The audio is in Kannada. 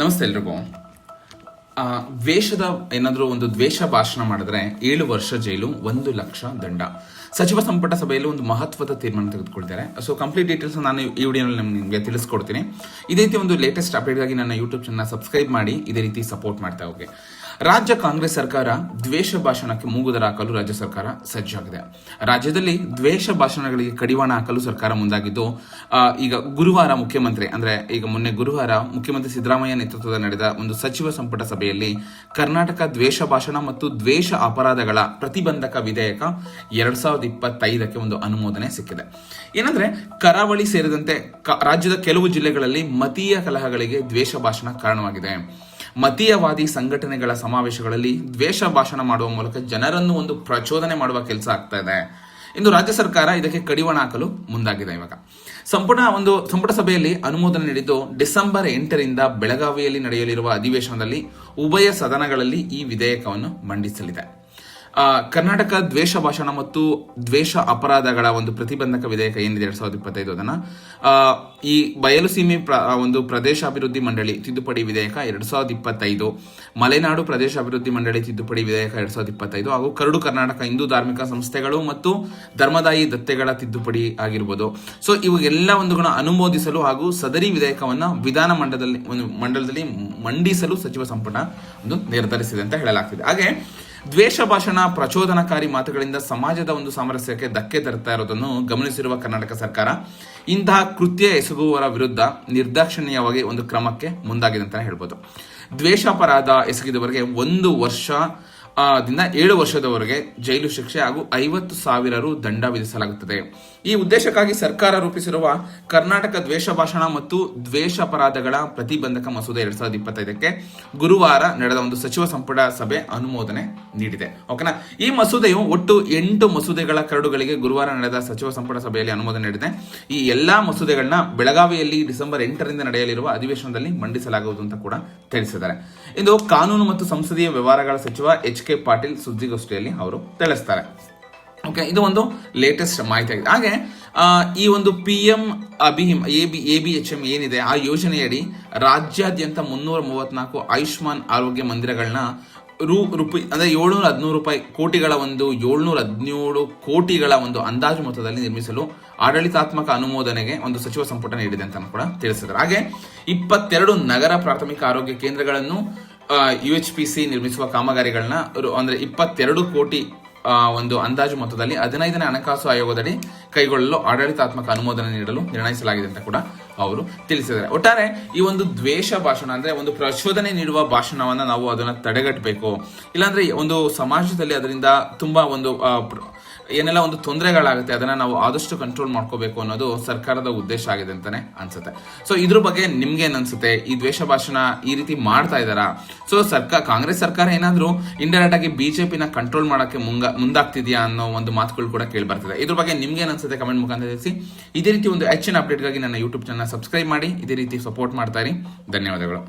ನಮಸ್ತೆ ಎಲ್ರಿಗೂ. ದ್ವೇಷದ ಏನಾದರೂ ಒಂದು ದ್ವೇಷ ಭಾಷಣ ಮಾಡಿದ್ರೆ ಏಳು ವರ್ಷ ಜೈಲು, ಒಂದು ಲಕ್ಷ ದಂಡ. ಸಚಿವ ಸಂಪುಟ ಸಭೆಯಲ್ಲಿ ಒಂದು ಮಹತ್ವದ ತೀರ್ಮಾನ ತೆಗೆದುಕೊಳ್ತಾರೆ. ಸೊ ಕಂಪ್ಲೀಟ್ ಡೀಟೇಲ್ಸ್ ನಾನು ಈ ವಿಡಿಯೋನಲ್ಲಿ ನಿಮಗೆ ತಿಳಿಸ್ಕೊಡ್ತೀನಿ. ಇದೇ ರೀತಿ ಒಂದು ಲೇಟೆಸ್ಟ್ ಅಪ್ಡೇಟ್ಗಾಗಿ ನನ್ನ ಯೂಟ್ಯೂಬ್ ಚಾನಲ್ ಸಬ್ಸ್ಕ್ರೈಬ್ ಮಾಡಿ, ಇದೇ ರೀತಿ ಸಪೋರ್ಟ್ ಮಾಡ್ತಾ ಹೋಗಿ. ರಾಜ್ಯ ಕಾಂಗ್ರೆಸ್ ಸರ್ಕಾರ ದ್ವೇಷ ಭಾಷಣಕ್ಕೆ ಮೂಗುದರ ಹಾಕಲು ರಾಜ್ಯ ಸರ್ಕಾರ ಸಜ್ಜಾಗಿದೆ. ರಾಜ್ಯದಲ್ಲಿ ದ್ವೇಷ ಭಾಷಣಗಳಿಗೆ ಕಡಿವಾಣ ಹಾಕಲು ಸರ್ಕಾರ ಮುಂದಾಗಿದ್ದು ಈಗ ಗುರುವಾರ ಮುಖ್ಯಮಂತ್ರಿ, ಅಂದ್ರೆ ಈಗ ಮೊನ್ನೆ ಗುರುವಾರ ಮುಖ್ಯಮಂತ್ರಿ ಸಿದ್ದರಾಮಯ್ಯ ನೇತೃತ್ವದ ನಡೆದ ಒಂದು ಸಚಿವ ಸಂಪುಟ ಸಭೆಯಲ್ಲಿ ಕರ್ನಾಟಕ ದ್ವೇಷ ಭಾಷಣ ಮತ್ತು ದ್ವೇಷ ಅಪರಾಧಗಳ ಪ್ರತಿಬಂಧಕ ವಿಧೇಯಕ ಎರಡ್ ಸಾವಿರದ ಇಪ್ಪತ್ತೈದಕ್ಕೆ ಒಂದು ಅನುಮೋದನೆ ಸಿಕ್ಕಿದೆ. ಏನಂದ್ರೆ, ಕರಾವಳಿ ಸೇರಿದಂತೆ ರಾಜ್ಯದ ಕೆಲವು ಜಿಲ್ಲೆಗಳಲ್ಲಿ ಮತೀಯ ಕಲಹಗಳಿಗೆ ದ್ವೇಷ ಭಾಷಣ ಕಾರಣವಾಗಿದೆ. ಮತೀಯವಾದಿ ಸಂಘಟನೆಗಳ ಸಮಾವೇಶಗಳಲ್ಲಿ ದ್ವೇಷ ಭಾಷಣ ಮಾಡುವ ಮೂಲಕ ಜನರನ್ನು ಒಂದು ಪ್ರಚೋದನೆ ಮಾಡುವ ಕೆಲಸ ಆಗ್ತಾ ಇದೆ. ಇಂದು ರಾಜ್ಯ ಸರ್ಕಾರ ಇದಕ್ಕೆ ಕಡಿವಾಣ ಹಾಕಲು ಮುಂದಾಗಿದೆ ಇವಾಗ. ಸಂಪುಟ ಒಂದು ಸಂಪುಟ ಸಭೆಯಲ್ಲಿ ಅನುಮೋದನೆ ನೀಡಿದ್ದು ಡಿಸೆಂಬರ್ ಎಂಟರಿಂದ ಬೆಳಗಾವಿಯಲ್ಲಿ ನಡೆಯಲಿರುವ ಅಧಿವೇಶನದಲ್ಲಿ ಉಭಯ ಸದನಗಳಲ್ಲಿ ಈ ವಿಧೇಯಕವನ್ನು ಮಂಡಿಸಲಿದೆ. ಕರ್ನಾಟಕ ದ್ವೇಷ ಭಾಷಣ ಮತ್ತು ದ್ವೇಷ ಅಪರಾಧಗಳ ಒಂದು ಪ್ರತಿಬಂಧಕ ವಿಧೇಯಕ ಏನಿದೆ ಎರಡ್ ಸಾವಿರದ ಇಪ್ಪತ್ತೈದು ಅದನ್ನ ಈ ಬಯಲುಸೀಮೆ ಪ್ರ- ಒಂದು ಪ್ರದೇಶಾಭಿವೃದ್ಧಿ ಮಂಡಳಿ ತಿದ್ದುಪಡಿ ವಿಧೇಯಕ ಎರಡ್ ಸಾವಿರದ ಇಪ್ಪತ್ತೈದು, ಮಲೆನಾಡು ಪ್ರದೇಶ ಅಭಿವೃದ್ಧಿ ಮಂಡಳಿ ತಿದ್ದುಪಡಿ ವಿಧೇಯಕ ಎರಡ್ ಸಾವಿರದ ಇಪ್ಪತ್ತೈದು ಹಾಗೂ ಕರಡು ಕರ್ನಾಟಕ ಹಿಂದೂ ಧಾರ್ಮಿಕ ಸಂಸ್ಥೆಗಳು ಮತ್ತು ಧರ್ಮದಾಯಿ ದತ್ತೆಗಳ ತಿದ್ದುಪಡಿ ಆಗಿರ್ಬೋದು. ಸೊ ಇವೆಲ್ಲ ಗುಣ ಅನುಮೋದಿಸಲು ಹಾಗೂ ಸದರಿ ವಿಧೇಯಕವನ್ನ ವಿಧಾನ ಮಂಡಲದಲ್ಲಿ, ಒಂದು ಮಂಡಲದಲ್ಲಿ ಮಂಡಿಸಲು ಸಚಿವ ಸಂಪುಟ ಒಂದು ನಿರ್ಧರಿಸಿದೆ ಅಂತ ಹೇಳಲಾಗ್ತಿದೆ. ಹಾಗೆ ದ್ವೇಷ ಭಾಷಣ, ಪ್ರಚೋದನಕಾರಿ ಮಾತುಗಳಿಂದ ಸಮಾಜದ ಒಂದು ಸಾಮರಸ್ಯಕ್ಕೆ ಧಕ್ಕೆ ತರ್ತಾ ಇರೋದನ್ನು ಗಮನಿಸಿರುವ ಕರ್ನಾಟಕ ಸರ್ಕಾರ, ಇಂತಹ ಕೃತ್ಯ ಎಸಗುವವರ ವಿರುದ್ಧ ನಿರ್ದಾಕ್ಷಿಣ್ಯವಾಗಿ ಒಂದು ಕ್ರಮಕ್ಕೆ ಮುಂದಾಗಿದೆ ಅಂತ ಹೇಳ್ಬೋದು. ದ್ವೇಷಾಪರಾಧ ಎಸಗಿದವರಿಗೆ ಒಂದು ವರ್ಷ ದಿಂದ ಏಳು ವರ್ಷದವರೆಗೆ ಜೈಲು ಶಿಕ್ಷೆ ಹಾಗೂ ಐವತ್ತು ಸಾವಿರ ರು ದಂಡ ವಿಧಿಸಲಾಗುತ್ತದೆ. ಈ ಉದ್ದೇಶಕ್ಕಾಗಿ ಸರ್ಕಾರ ರೂಪಿಸಿರುವ ಕರ್ನಾಟಕ ದ್ವೇಷ ಭಾಷಣ ಮತ್ತು ದ್ವೇಷ ಅಪರಾಧಗಳ ಪ್ರತಿಬಂಧಕ ಮಸೂದೆ ಎರಡ್ ಸಾವಿರದ ಇಪ್ಪತ್ತೈದಕ್ಕೆ ಗುರುವಾರ ನಡೆದ ಒಂದು ಸಚಿವ ಸಂಪುಟ ಸಭೆ ಅನುಮೋದನೆ ನೀಡಿದೆ. ಓಕೆನಾ? ಈ ಮಸೂದೆಯು ಒಟ್ಟು ಎಂಟು ಮಸೂದೆಗಳ ಕರಡುಗಳಿಗೆ ಗುರುವಾರ ನಡೆದ ಸಚಿವ ಸಂಪುಟ ಸಭೆಯಲ್ಲಿ ಅನುಮೋದನೆ ನೀಡಿದೆ. ಈ ಎಲ್ಲಾ ಮಸೂದೆಗಳನ್ನ ಬೆಳಗಾವಿಯಲ್ಲಿ ಡಿಸೆಂಬರ್ ಎಂಟರಿಂದ ನಡೆಯಲಿರುವ ಅಧಿವೇಶನದಲ್ಲಿ ಮಂಡಿಸಲಾಗುವುದು ಅಂತ ಕೂಡ ತಿಳಿಸಿದ್ದಾರೆ. ಇಂದು ಕಾನೂನು ಮತ್ತು ಸಂಸದೀಯ ವ್ಯವಹಾರಗಳ ಸಚಿವ ಎಚ್ ಕೆ ಪಾಟೀಲ್ ಸುದ್ದಿಗೋಷ್ಠಿಯಲ್ಲಿ ಅವರು ತಿಳಿಸ್ತಾರೆ. ಓಕೆ ಇದು ಒಂದು ಲೇಟೆಸ್ಟ್ ಮಾಹಿತಿ ಆಗಿದೆ ಹಾಗೆ ಈ ಒಂದು P M ಅಭಿಮ್ A B A B H M ಏನಿದೆ, ಆ ಯೋಜನೆಯಡಿ ರಾಜ್ಯಾದ್ಯಂತ ಮುನ್ನೂರ ಮೂವತ್ನಾಲ್ಕು ಆಯುಷ್ಮಾನ್ ಆರೋಗ್ಯ ಮಂದಿರಗಳನ್ನ ರೂ ರೂಪಾಯಿ ಅಂದರೆ ಏಳ್ನೂರ ಹದಿನೂರು ರೂಪಾಯಿ ಕೋಟಿಗಳ ಒಂದು, ಏಳ್ನೂರ ಹದಿನೇಳು ಕೋಟಿಗಳ ಒಂದು ಅಂದಾಜು ಮೊತ್ತದಲ್ಲಿ ನಿರ್ಮಿಸಲು ಆಡಳಿತಾತ್ಮಕ ಅನುಮೋದನೆಗೆ ಒಂದು ಸಚಿವ ಸಂಪುಟ ನೀಡಿದೆ ಅಂತ ಕೂಡ ತಿಳಿಸಿದ್ದಾರೆ. ಹಾಗೆ, ಇಪ್ಪತ್ತೆರಡು ನಗರ ಪ್ರಾಥಮಿಕ ಆರೋಗ್ಯ ಕೇಂದ್ರಗಳನ್ನು ಯು ಎಚ್ ಪಿ ಸಿ ನಿರ್ಮಿಸುವ ಕಾಮಗಾರಿಗಳನ್ನ ಅಂದ್ರೆ ಇಪ್ಪತ್ತೆರಡು ಕೋಟಿ ಒಂದು ಅಂದಾಜು ಮೊತ್ತದಲ್ಲಿ ಹದಿನೈದನೇ ಹಣಕಾಸು ಆಯೋಗದಡಿ ಕೈಗೊಳ್ಳಲು ಆಡಳಿತಾತ್ಮಕ ಅನುಮೋದನೆ ನೀಡಲು ನಿರ್ಣಯಿಸಲಾಗಿದೆ ಅಂತ ಕೂಡ ಅವರು ತಿಳಿಸಿದ್ದಾರೆ. ಒಟ್ಟಾರೆ ಈ ಒಂದು ದ್ವೇಷ ಭಾಷಣ ಅಂದ್ರೆ ಒಂದು ಪ್ರಚೋದನೆ ನೀಡುವ ಭಾಷಣವನ್ನ ನಾವು ಅದನ್ನ ತಡೆಗಟ್ಟಬೇಕು. ಇಲ್ಲಾಂದ್ರೆ ಒಂದು ಸಮಾಜದಲ್ಲಿ ಅದರಿಂದ ತುಂಬಾ ಒಂದು ಏನೆಲ್ಲ ಒಂದು ತೊಂದರೆಗಳಾಗುತ್ತೆ, ಅದನ್ನ ನಾವು ಆದಷ್ಟು ಕಂಟ್ರೋಲ್ ಮಾಡ್ಕೋಬೇಕು ಅನ್ನೋದು ಸರ್ಕಾರದ ಉದ್ದೇಶ ಆಗಿದೆ ಅಂತಾನೆ ಅನ್ಸುತ್ತೆ. ಸೊ ಇದ್ರ ಬಗ್ಗೆ ನಿಮ್ಗೆ ಅನ್ಸುತ್ತೆ ಈ ದ್ವೇಷ ಭಾಷಣ ಈ ರೀತಿ ಮಾಡ್ತಾ ಇದಾರಾ ಸೊ ಸರ್ಕಾರ ಕಾಂಗ್ರೆಸ್ ಸರ್ಕಾರ ಏನಾದ್ರೂ ಇಂಡೈರೆಕ್ಟ್ ಆಗಿ ಬಿಜೆಪಿನ ಕಂಟ್ರೋಲ್ ಮಾಡಕ್ಕೆ ಮುಂಗ, ಮುಂದಾಗ್ತಿದ್ಯಾ ಅನ್ನೋ ಒಂದು ಮಾತುಗಳು ಕೂಡ ಕೇಳಿ ಬರ್ತಿದೆ. ಇದ್ರ ಬಗ್ಗೆ ನಿಮ್ಗೆ ಅನ್ಸುತ್ತೆ ಕಮೆಂಟ್ ಮುಖಾಂತರ ತಿಳಿಸಿ. ಇದೇ ರೀತಿ ಒಂದು ಹೆಚ್ಚಿನ ಅಪ್ಡೇಟ್ಗಾಗಿ ನನ್ನ ಯೂಟ್ಯೂಬ್ ಚಾನಲ್ ಸಬ್ಸ್ಕ್ರೈಬ್ ಮಾಡಿ, ಇದೇ ರೀತಿ ಸಪೋರ್ಟ್ ಮಾಡ್ತಾ ಇರಿ. ಧನ್ಯವಾದಗಳು.